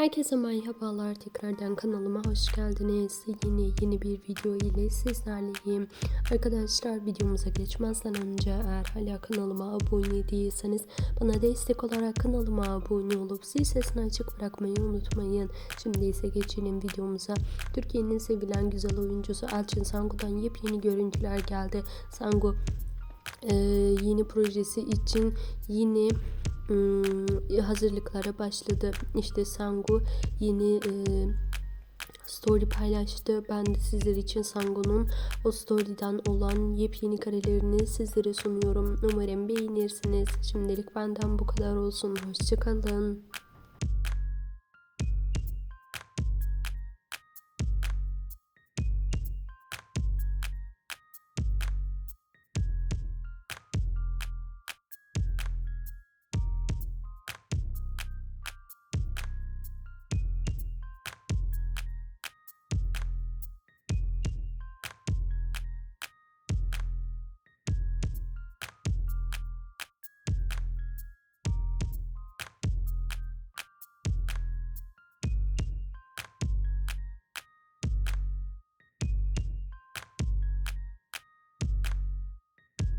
Herkese merhabalar tekrardan kanalıma hoş geldiniz. Yeni yeni bir video ile sizlerleyim. Arkadaşlar videomuza geçmezden önce eğer hala kanalıma abone değilseniz bana destek olarak kanalıma abone olup zil sesini açık bırakmayı unutmayın. Şimdi ise geçelim videomuza. Türkiye'nin sevilen güzel oyuncusu Elçin Sangu'dan yepyeni görüntüler geldi. Sangu e, yeni projesi için yeni hazırlıklara başladı. İşte Sangu yeni e, story paylaştı. Ben de sizler için Sangu'nun o story'den olan yepyeni karelerini sizlere sunuyorum. Umarım beğenirsiniz. Şimdilik benden bu kadar olsun. Hoşçakalın.